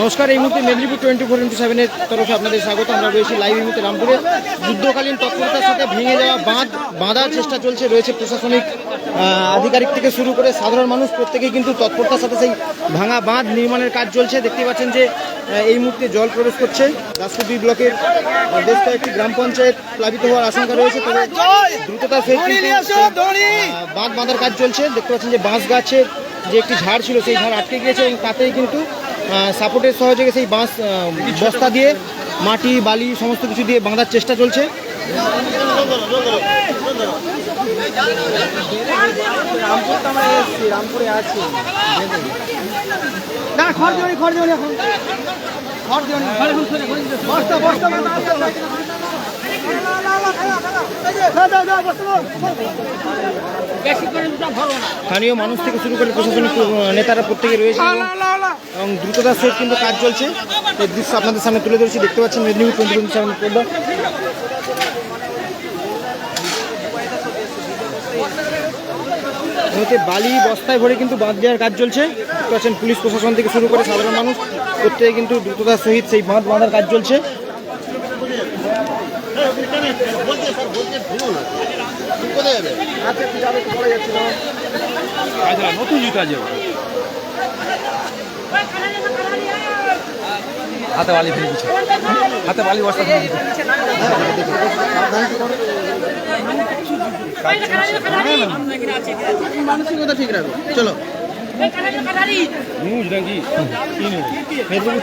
নমস্কার এই মুহূর্তে মেদিনীপুর টোয়েন্টি ফোর ইন্টু সেভেনের তরফে আপনাদের স্বাগত। আমরা রয়েছি লাইভ এই মুহূর্তে রামপুরে। যুদ্ধকালীন তৎপরতার সাথে ভেঙে যাওয়া বাঁধ বাঁধার চেষ্টা চলছে রয়েছে প্রশাসনিক আধিকারিক থেকে শুরু করে সাধারণ মানুষ প্রত্যেকেই কিন্তু তৎপরতার সাথে সেই ভাঙা বাঁধ নির্মাণের কাজ চলছে। দেখতে পাচ্ছেন যে এই মুহূর্তে জল প্রবেশ করছে। দাসপুর ব্লকের বেশ কয়েকটি গ্রাম পঞ্চায়েত প্লাবিত হওয়ার আশঙ্কা রয়েছে। তবে দ্রুততার সহিত বাঁধ বাঁধার কাজ চলছে। দেখতে পাচ্ছেন যে বাঁশ গাছের যে একটি ঝাড় ছিল, সেই ঝাড় আটকে গিয়েছে এবং তাতেই কিন্তু সাপোর্টের সহযোগে সেই বাঁশ বস্তা দিয়ে মাটি, বালি সমস্ত কিছু দিয়ে বাঁধার চেষ্টা চলছে। না, খড় স্থানীয় মানুষ থেকে শুরু করে প্রশাসনিক নেতারা প্রত্যেকে রয়েছে এবং- এবং দ্রুততার সহিত কিন্তু কাজ চলছে। এই দৃশ্য আপনাদের সামনে তুলে ধরছি দেখতে পাচ্ছেন মেদিনীপুর টোয়েন্টি সেভেন পর্দা। হচ্ছে বালি বস্তায় ভরে কিন্তু বাঁধ দেওয়ার কাজ চলছে। দেখতে পাচ্ছেন পুলিশ প্রশাসন থেকে শুরু করে সাধারণ মানুষ প্রত্যেকে কিন্তু দ্রুততার সহিত সেই বাঁধ বাঁধার কাজ চলছে। নতুন জুতা আছে হাতে বালি ফেলে দিচ্ছে। হাতে বালি বস্তা ফেলে দিচ্ছে। মানসিকতা ঠিক রাখো। চলো। নিউজ নাকি? কি নিউজ? মেদিনীপুর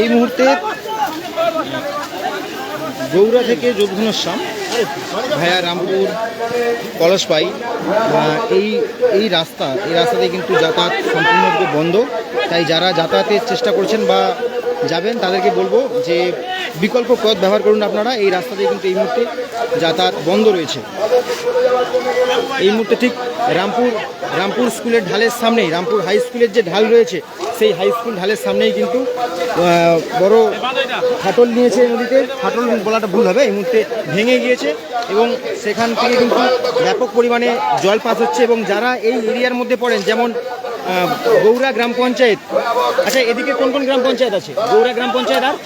এই মুহূর্তে গৌড়া থেকে যোগধনুশ্যাম ভায়া রামপুর কলসপাই এই এই রাস্তা, এই রাস্তাতে কিন্তু যাতায়াত সম্পূর্ণরূপে বন্ধ। তাই যারা যাতায়াতের চেষ্টা করছেন বা যাবেন, তাদেরকে বলব যে বিকল্প পথ ব্যবহার করুন আপনারা। এই রাস্তাতে কিন্তু এই মুহূর্তে যাতায়াত বন্ধ রয়েছে। এই মুহূর্তে ঠিক রামপুর রামপুর স্কুলের ঢালের সামনেই, রামপুর হাই স্কুলের যে ঢাল রয়েছে, সেই হাই স্কুল ঢালের সামনেই কিন্তু বড় ফাটল নিয়েছে নদীতে। ফাটল বলাটা ভুল হবে, এই মুহূর্তে ভেঙে গিয়েছে এবং সেখান থেকে কিন্তু ব্যাপক পরিমাণে জল পাস হচ্ছে এবং যারা এই এরিয়ার মধ্যে পড়েন, যেমন গৌড়া গ্রাম পঞ্চায়েত। আচ্ছা এদিকে কোন কোন গ্রাম পঞ্চায়েত আছে? গৌড়া গ্রাম পঞ্চায়েত আর?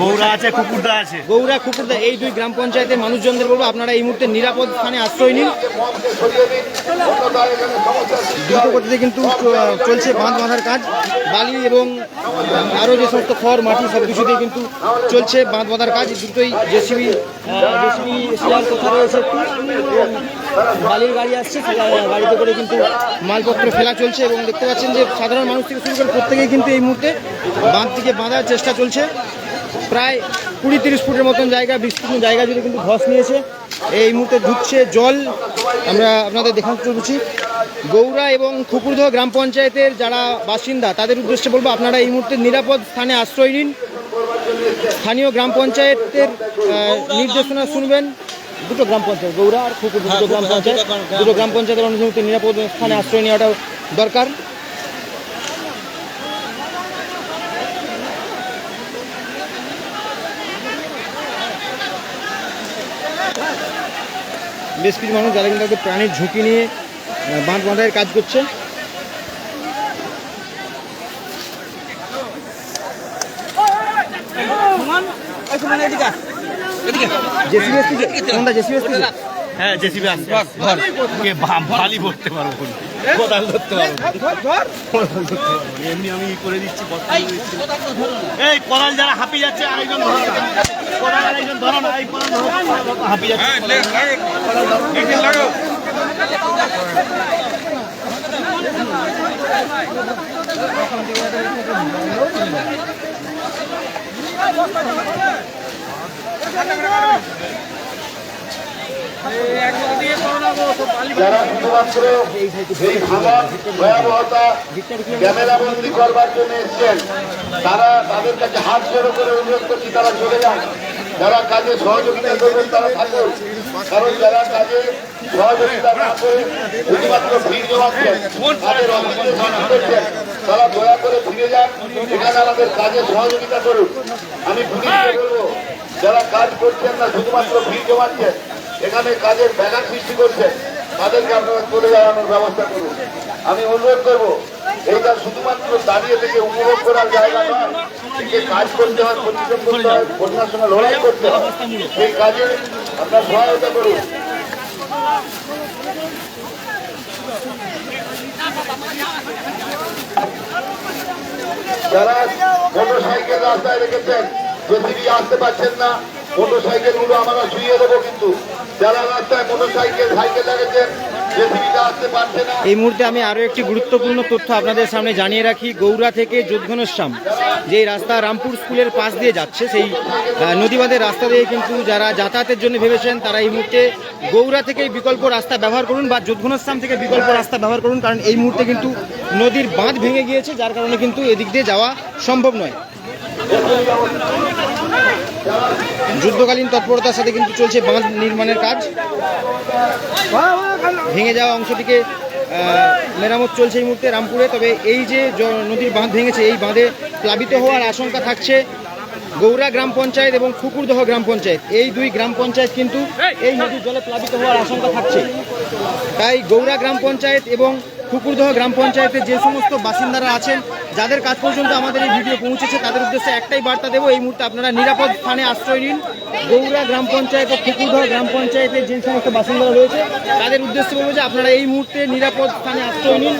গৌরা আছে কুকুরদা আছে। গৌড়া কুকুরদা এই দুই গ্রাম পঞ্চায়েতের মানুষজনদের বলব আপনারা এই মুহূর্তে নিরাপদ স্থানে আশ্রয় নিন। দ্রুত গতিতে কিন্তু চলছে বাঁধ বাঁধার কাজ। বালি এবং আরও যে সমস্ত খড় মাটি সব কিছুতে কিন্তু চলছে বাঁধ বাঁধার কাজ। দ্রুতই জেসিবি জেসিবি এসিআর কথা রয়েছে বালির গাড়ি আসছে গাড়িতে করে কিন্তু মালপত্র ফেলা চলছে এবং দেখতে পাচ্ছেন যে সাধারণ মানুষ থেকে শুরু করে প্রত্যেকেই কিন্তু এই মুহূর্তে বাঁধ থেকে বাঁধার চেষ্টা চলছে। প্রায় কুড়ি তিরিশ ফুটের মতন জায়গা, বিস্তীর্ণ জায়গা জুড়ে কিন্তু ধস নিয়েছে। এই মুহূর্তে ঢুকছে জল। আমরা আপনাদের দেখাতে চলছি। গৌড়া এবং খুকুরদহ গ্রাম পঞ্চায়েতের যারা বাসিন্দা, তাদের উদ্দেশ্যে বলব, আপনারা এই মুহূর্তে নিরাপদ স্থানে আশ্রয় নিন। স্থানীয় গ্রাম পঞ্চায়েতের নির্দেশনা শুনবেন। দুটো গ্রাম পঞ্চায়েত গৌড়া আর খুকুর দুটো গ্রাম পঞ্চায়েত। দুটো গ্রাম পঞ্চায়েতের অনুমতি নিরাপদ স্থানে আশ্রয় নেওয়াটা দরকার। বেশ কিছু মানুষ যারা কিন্তু তাদের প্রাণের ঝুঁকি নিয়ে বাঁধ বাঁধাইয়ের কাজ করছে। হ্যাঁ জেসিবি আসছে কে বা- বালি ভরতে পারব কোদাল ধরতে পারব এমনি আমি করে দিচ্ছি। এই কোদাল যারা ধরো ধরো ধরো হাঁপিয়ে যাচ্ছে যারা শুধুমাত্র করবার জন্য এসছেন, তারা তাদের কাছে হাত জোড়ো করে অনুরোধ করছি, তারা চলে যান। যারা কাজে সহযোগিতা করবেন, তারা কারণ যারা কাজে সহযোগিতা করে শুধুমাত্র তারা দয়া করে ফিরে যান। এখানে আমাদের কাজে সহযোগিতা করুন। আমি পুলিশকে বলব যারা কাজ করছেন না, শুধুমাত্র ভিড় জমাচ্ছেন, এখানে কাজের ব্যাঘাত সৃষ্টি করছেন, তাদেরকে আপনারা চলে যাওয়ানোর ব্যবস্থা করুন। আমি অনুরোধ করব, এইটা শুধুমাত্র দাঁড়িয়ে থেকে উপভোগ করার জায়গা নয়, একে কাজ করতে হয়, পরিশ্রম করতে হয় বন্যার সঙ্গে লড়াই করতে হয়। সেই কাজে আপনার সহায়তা করুন। যারা মোটর সাইকেল রাস্তায় রেখেছেন জেসিবি আসতে পারছেন না মোটর সাইকেলগুলো আমরা শুয়ে দেবো কিন্তু। যারা রাস্তায় মোটর সাইকেল সাইকেল রেখেছেন জেসিবিটা আসতে পারছে না। এই মুহূর্তে আমি আরও একটি গুরুত্বপূর্ণ তথ্য আপনাদের সামনে জানিয়ে রাখি। গৌড়া থেকে যোধঘনশ্যাম যে রাস্তা রামপুর স্কুলের পাশ দিয়ে যাচ্ছে সেই আহ, নদীবাঁধের রাস্তা দিয়ে কিন্তু যারা যাতায়াতের জন্য ভেবেছেন তারা এই মুহূর্তে গৌড়া থেকে বিকল্প রাস্তা ব্যবহার করুন বা যোধঘনশ্যাম থেকে বিকল্প রাস্তা ব্যবহার করুন কারণ এই মুহূর্তে কিন্তু নদীর বাঁধ ভেঙে গিয়েছে যার কারণে কিন্তু এদিক দিয়ে যাওয়া সম্ভব নয়। যুদ্ধকালীন তৎপরতার সাথে কিন্তু চলছে বাঁধ নির্মাণের কাজ। ভেঙে যাওয়া অংশটিকে মেরামত চলছে এই মুহূর্তে রামপুরে। তবে এই যে নদীর বাঁধ ভেঙেছে, এই বাঁধে প্লাবিত হওয়ার আশঙ্কা থাকছে গৌড়া গ্রাম পঞ্চায়েত এবং ফুকুরদহ গ্রাম পঞ্চায়েত। এই দুই গ্রাম পঞ্চায়েত কিন্তু এই নদীর জলে প্লাবিত হওয়ার আশঙ্কা থাকছে। তাই গৌড়া গ্রাম পঞ্চায়েত এবং কুকুরদহ গ্রাম পঞ্চায়েতের যে সমস্ত বাসিন্দারা আছেন যাদের কাছ পর্যন্ত আমাদের এই ভিডিও পৌঁছেছে, তাদের উদ্দেশ্যে একটাই বার্তা দেবো, এই মুহূর্তে আপনারা নিরাপদ স্থানে আশ্রয় নিন। গৌড়া গ্রাম পঞ্চায়েত ও কুকুরদহ গ্রাম পঞ্চায়েতের যে সমস্ত বাসিন্দারা রয়েছে, তাদের উদ্দেশ্যে বলব যে আপনারা এই মুহূর্তে নিরাপদ স্থানে আশ্রয় নিন।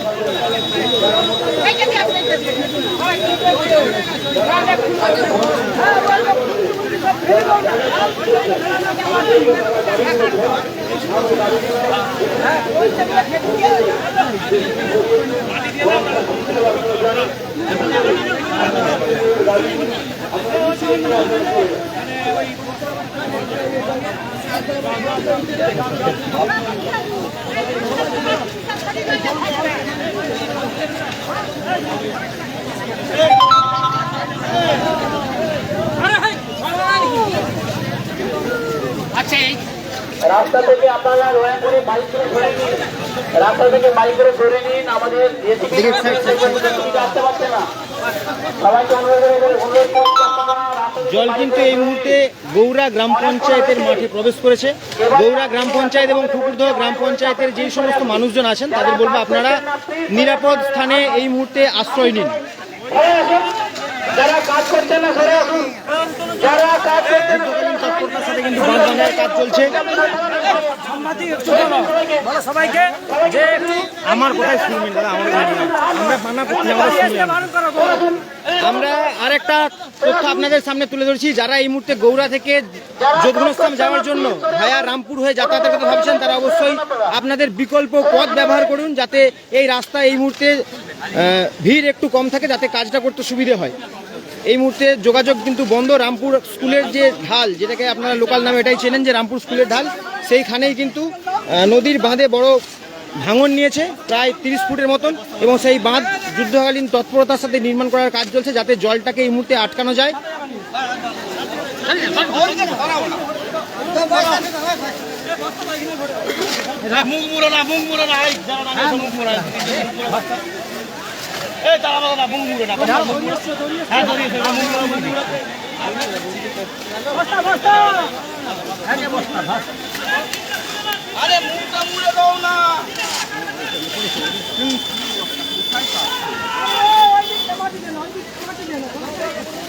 রাস্তা থেকে আপনারা দয়া করে বাইক করে রাস্তা থেকে বাইক করে সরে নিন আমাদের আসতে পারছে না। সবাইকে অনুরোধ জল কিন্তু এই মুহূর্তে গৌড়া গ্রাম পঞ্চায়েতের মাঠে প্রবেশ করেছে। গৌড়া গ্রাম পঞ্চায়েত এবং কুকুরদহ গ্রাম পঞ্চায়েতের যে সমস্ত মানুষজন আছেন তাদের বলব আপনারা নিরাপদ স্থানে এই মুহূর্তে আশ্রয় নিন। যারা কাজ না সরে আসুন যারা কাজ করছেন না সরে আসুন। তৎপরতার সাথে কিন্তু বাঁধ কাজ চলছে সবাইকে যে আমার কোথায় শুনবেন দাদা আমার আমরা মানা করছি আমাদের আমরা আরেকটা তথ্য আপনাদের সামনে তুলে ধরছি। যারা এই মুহূর্তে গৌড়া থেকে যোধগুণস্থান যাওয়ার জন্য ভায়া রামপুর হয়ে যাতায়াতের কথা ভাবছেন তারা অবশ্যই আপনাদের বিকল্প পথ ব্যবহার করুন যাতে এই রাস্তা এই মুহূর্তে ভিড় একটু কম থাকে যাতে কাজটা করতে সুবিধে হয়। এই মুহূর্তে যোগাযোগ কিন্তু বন্ধ। রামপুর স্কুলের যে ঢাল, যেটাকে আপনারা লোকাল নামে এটাই চেনেন যে রামপুর স্কুলের ঢাল, সেইখানেই কিন্তু নদীর বাঁধে বড় ভাঙন নিয়েছে, প্রায় তিরিশ ফুটের মতন, এবং সেই বাঁধ যুদ্ধকালীন তৎপরতার সাথে নির্মাণ করার কাজ চলছে যাতে জলটাকে এই মুহূর্তে আটকানো যায়। আরে মুখটা মুড়ে দাও না। দড়ি দড়ি দড়ি দড়ি কাটতে গেলে দড়ি থাকে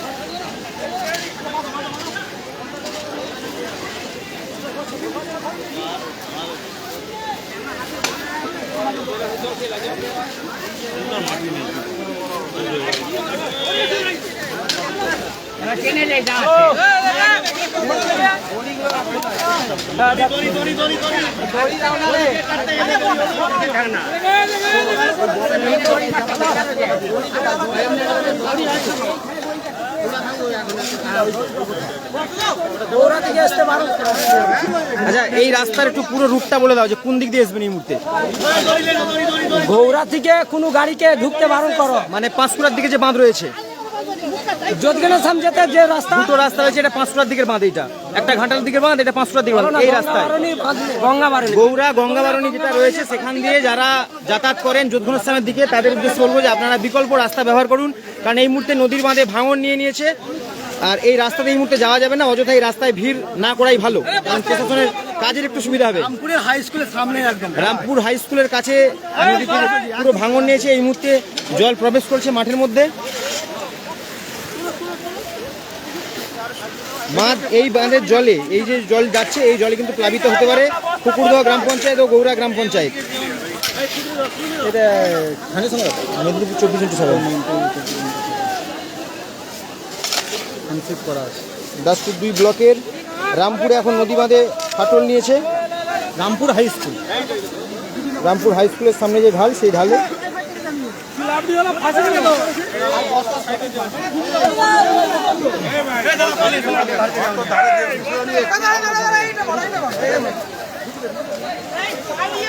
আচ্ছা এই রাস্তার একটু পুরো রুটটা বলে দাও যে কোন দিক দিয়ে আসবেন এই মুহূর্তে? গৌরা থেকে কোনো গাড়িকে ঢুকতে বারণ করো। মানে পাঁশকুড়ার দিকে যে বাঁধ রয়েছে। যোধগেনা সাম যেতে যে রাস্তা দুটো রাস্তা রয়েছে এটা পাঁশকুড়ার দিকের বাঁধ এটা একটা ঘাটাল দিকের বাঁধ এটা পাঁশকুড়ার দিকের বাঁধ। এই রাস্তায়। গঙ্গা বারণী গৌরা গঙ্গাবারণী যেটা রয়েছে সেখান দিয়ে যারা যাতায়াত করেন যোধঘনস্থানের দিকে তাদের উদ্দেশ্যে বলব যে আপনারা বিকল্প রাস্তা ব্যবহার করুন কারণ এই মুহূর্তে নদীর বাঁধে ভাঙন নিয়ে নিয়েছে আর এই রাস্তাতে এই মুহূর্তে যাওয়া যাবে না অযথা এই রাস্তায় ভিড় না করাই ভালো কারণ প্রশাসনের কাজের একটু সুবিধা হবে। রামপুরের হাই স্কুলের সামনে একদম। রামপুর হাই স্কুলের কাছে পুরো ভাঙন নিয়েছে এই মুহূর্তে জল প্রবেশ করছে মাঠের মধ্যে। বাঁধ এই বাঁধের জলে এই যে জল যাচ্ছে এই জলে কিন্তু প্লাবিত হতে পারে কুকুরদহ গ্রাম পঞ্চায়েত ও গৌরা গ্রাম পঞ্চায়েত। এটা স্থানীয় সংবাদ মেদিনীপুর চব্বিশ ঘণ্টা দাসপুর দুই ব্লকের রামপুরে এখন নদী বাঁধে ফাটল নিয়েছে। Rampur high school. Rampur high স্কুলের সামনে যে ঢাল সেই ঢালে দাঁড়িয়ে